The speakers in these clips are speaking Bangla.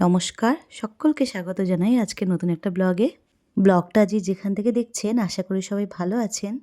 নমস্কার সকলকে স্বাগত জানাই আজকে নতুন একটা ব্লগে। ব্লগটা যে যেখান থেকে দেখছেন, আশা করি সবাই ভালো আছেন।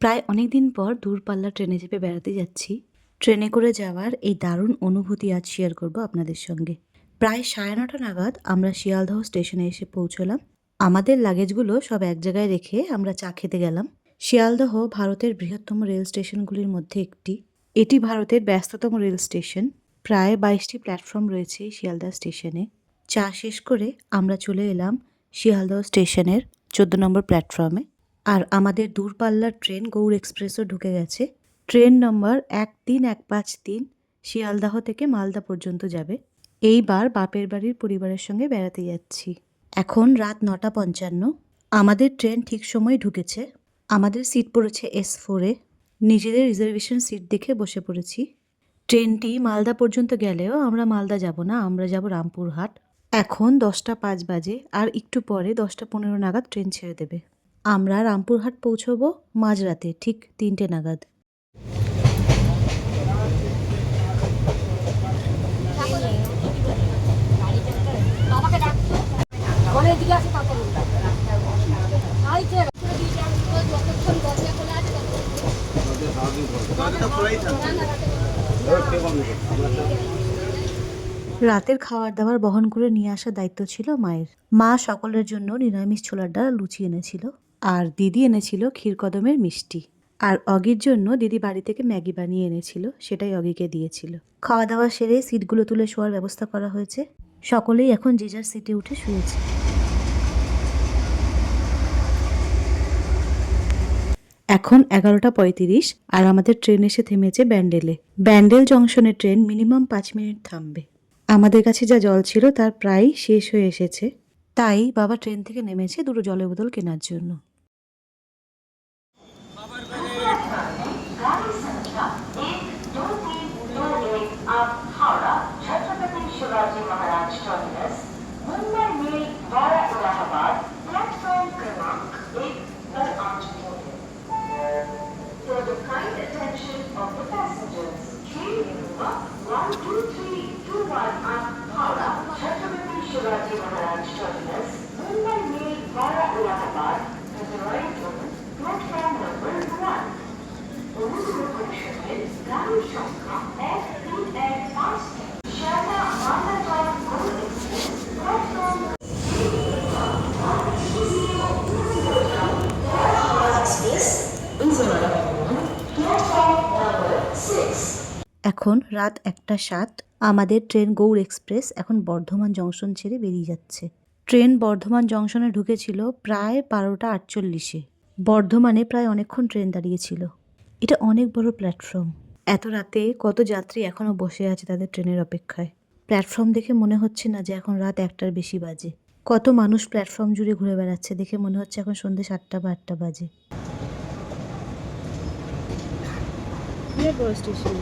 প্রায় অনেক দিন পর দূরপাল্লা ট্রেনে চেপে বেড়াতে যাচ্ছি। ট্রেনে করে যাওয়ার এই দারুণ অনুভূতি আজ শেয়ার করব আপনাদের সঙ্গে। প্রায় সাড়ে নটা নাগাদ আমরা শিয়ালদহ স্টেশনে এসে পৌঁছলাম। আমাদের লাগেজগুলো সব এক জায়গায় রেখে আমরা চা খেতে গেলাম। শিয়ালদহ ভারতের বৃহত্তম রেল স্টেশনগুলির মধ্যে একটি। এটি ভারতের ব্যস্ততম রেল স্টেশন। প্রায় বাইশটি প্ল্যাটফর্ম রয়েছে শিয়ালদহ স্টেশনে। চা শেষ করে আমরা চলে এলাম শিয়ালদহ স্টেশনের চোদ্দ নম্বর প্ল্যাটফর্মে। আর আমাদের দূরপাল্লার ট্রেন গৌড় এক্সপ্রেসও ঢুকে গেছে। ট্রেন নম্বর এক তিন এক পাঁচ তিন শিয়ালদাহ থেকে মালদা পর্যন্ত যাবে। এইবার বাপের বাড়ির পরিবারের সঙ্গে বেড়াতে যাচ্ছি। এখন রাত নটা পঞ্চান্ন। আমাদের ট্রেন ঠিক সময় ঢুকেছে। আমাদের সিট পড়েছে এস ফোরে নিজেদের রিজার্ভেশন সিট দেখে বসে পড়েছি। ট্রেনটি মালদা পর্যন্ত গেলেও আমরা মালদা যাব না, আমরা যাব রামপুরহাট। এখন দশটা পাঁচ বাজে আর একটু পরে দশটা পনেরো নাগাদ ট্রেন ছেড়ে দেবে। আমরা রামপুরহাট পৌঁছবো মাঝরাতে, ঠিক তিনটে নাগাদ। রাতের খাবার দাবার বহন করে নিয়ে আসার দায়িত্ব ছিল মায়ের। মা সকলের জন্য নিরামিষ ছোলার ডাল লুচি এনেছিল আর দিদি এনেছিল ক্ষীরকদমের মিষ্টি। আর অগির জন্য দিদি বাড়ি থেকে ম্যাগি বানিয়ে এনেছিল, সেটাই অগিকে দিয়েছিল। খাওয়া দাওয়া সেরে সিটগুলো তুলে শোয়ার ব্যবস্থা করা হয়েছে। সকলেই এখন যে যার সিটে উঠে শুয়েছে। এখন এগারোটা পঁয়ত্রিশ আর আমাদের ট্রেন এসে থেমেছে ব্যান্ডেলে। ব্যান্ডেল জংশনে ট্রেন মিনিমাম পাঁচ মিনিট থামবে। আমাদের কাছে যা জল ছিল তার প্রায় শেষ হয়ে এসেছে। তাই বাবা ট্রেন থেকে নেমেছে দুটো জলের বোতল কেনার জন্য। এখন রাত একটা সাত আমাদের ট্রেন গৌড় এক্সপ্রেস এখন বর্ধমান জংশন ছেড়ে বেরিয়ে যাচ্ছে। ট্রেন বর্ধমান জংশনে ঢুকেছিল প্রায় বারোটা আটচল্লিশে। বর্ধমানে প্রায় অনেকক্ষণ ট্রেন দাঁড়িয়েছিল। এটা অনেক বড় প্ল্যাটফর্ম। এত রাতে কত যাত্রী এখনও বসে আছে তাদের ট্রেনের অপেক্ষায়? প্ল্যাটফর্ম দেখে মনে হচ্ছে না যে এখন রাত একটার বেশি বাজে। কত মানুষ প্ল্যাটফর্ম জুড়ে ঘুরে বেড়াচ্ছে দেখে মনে হচ্ছে এখন সন্ধ্যে সাতটা বা আটটা বাজে। স্টেশন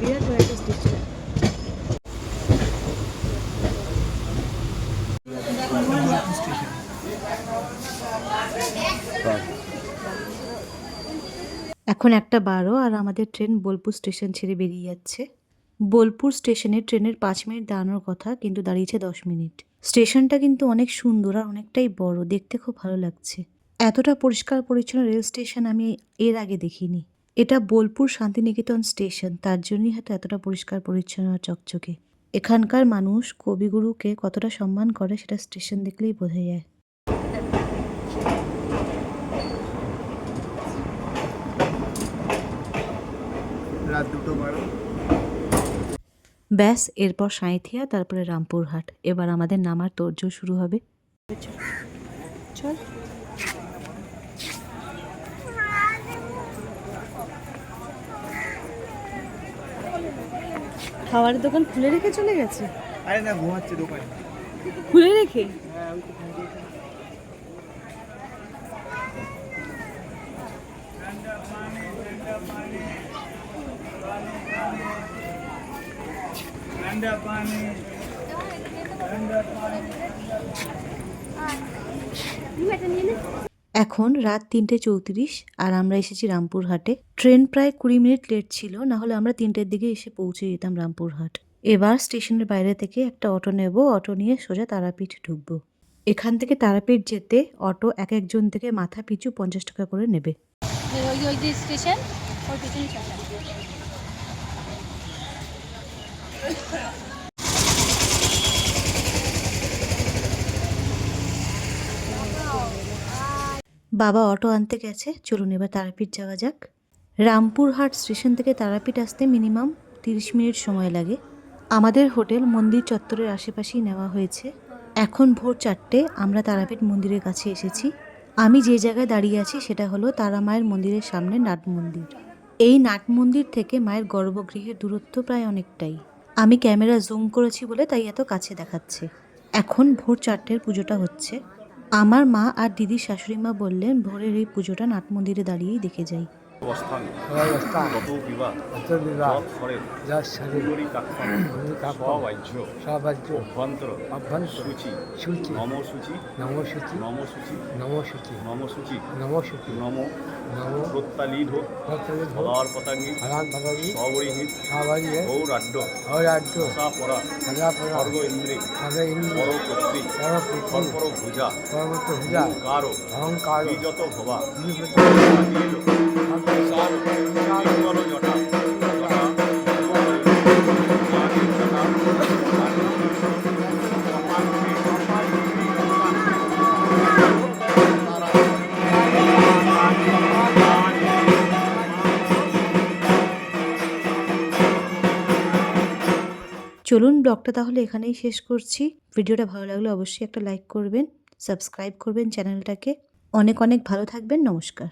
বিরাট বড় একটা স্টেশন এখন একটা বারো আর আমাদের ট্রেন বোলপুর স্টেশন ছেড়ে বেরিয়ে যাচ্ছে। বোলপুর স্টেশনে ট্রেনের পাঁচ মিনিট দাঁড়ানোর কথা, কিন্তু দাঁড়িয়েছে দশ মিনিট। স্টেশনটা কিন্তু অনেক সুন্দর আর অনেকটাই বড়, দেখতে খুব ভালো লাগছে। এতটা পরিষ্কার পরিচ্ছন্ন রেল স্টেশন আমি এর আগে দেখিনি। এটা বোলপুর শান্তিনিকেতন স্টেশন, তার জন্যই হয়তো এতটা পরিষ্কার পরিচ্ছন্ন আর চকচকে। এখানকার মানুষ, কবিগুরুকে কতটা সম্মান করে সেটা স্টেশন দেখলেই বোঝা যায়। রাত দুটো বারো। ব্যাস এরপর সাঁইথিয়া তারপরে রামপুরহাট। এবার আমাদের নামার তোড়জোড় শুরু হবে। চল খাবারের দোকান খুলে রেখে চলে গেছে? আরে না ঘুমাচ্ছে দোকানে। খুলে রেখে? এখন রাত তিনটে চৌত্রিশ আর আমরা এসেছি রামপুরহাটে। ট্রেন প্রায় কুড়ি মিনিট লেট ছিল, না হলে আমরা তিনটের দিকে এসে পৌঁছে যেতাম রামপুরহাট। এবার স্টেশনের বাইরে থেকে একটা অটো নেব, অটো নিয়ে সোজা তারাপীঠ ঢুকবো। এখান থেকে তারাপীঠ যেতে অটো এক একজন থেকে মাথা পিছু পঞ্চাশ টাকা করে নেবে। ওই স্টেশন, ওই বাবা অটো আনতে গেছে। চলুন এবার তারাপীঠ যাওয়া যাক। রামপুরহাট স্টেশন থেকে তারাপীঠ আসতে মিনিমাম তিরিশ মিনিট সময় লাগে। আমাদের হোটেল মন্দির চত্বরের আশেপাশেই নেওয়া হয়েছে। এখন ভোর চারটে, আমরা তারাপীঠ মন্দিরের কাছে এসেছি। আমি যে জায়গায় দাঁড়িয়ে আছি, সেটা হলো তারা মায়ের মন্দিরের সামনে নাট মন্দির। এই নাট মন্দির থেকে মায়ের গর্ভগৃহের দূরত্ব প্রায় অনেকটাই। আমি ক্যামেরা জুম করেছি বলে তাই এত কাছে দেখাচ্ছে। এখন ভোর চারটের পুজোটা হচ্ছে। আমার মা আর দিদির শাশুড়ি মা বললেন ভোরের এই পুজোটা নাট মন্দিরে দাঁড়িয়েই দেখে যাই। অবস্থান। অবস্থা গত বিবাহ অত বিবাহ যৎ ফরে যার শরীর। সুন্দরী কাক্ষণ সবাহ্য সবাজ্য অভ্যন্তর। অভ্যন্তর। সূচি। সূচি। নম সূচি নমসূচি। নমসূচি। নমসূচি। নম। ভক্তবিধ ফলার পতাঙ্গি হরান ভগবী সবরিহিত সবাইয়ে গৌরাড্য অরাজ্য সা পরা স্বর্গ ইন্দ্রে পরপুত্রী পরপুত্র সর্পর ভুজা। পর্বত কারও অহংকার বিজত ভবা। জটা চলুন ব্লগটা তাহলে এখানেই শেষ করছি। ভিডিওটা ভালো লাগলে অবশ্যই একটা লাইক করবেন সাবস্ক্রাইব করবেন চ্যানেলটাকে। অনেক অনেক ভালো থাকবেন, নমস্কার।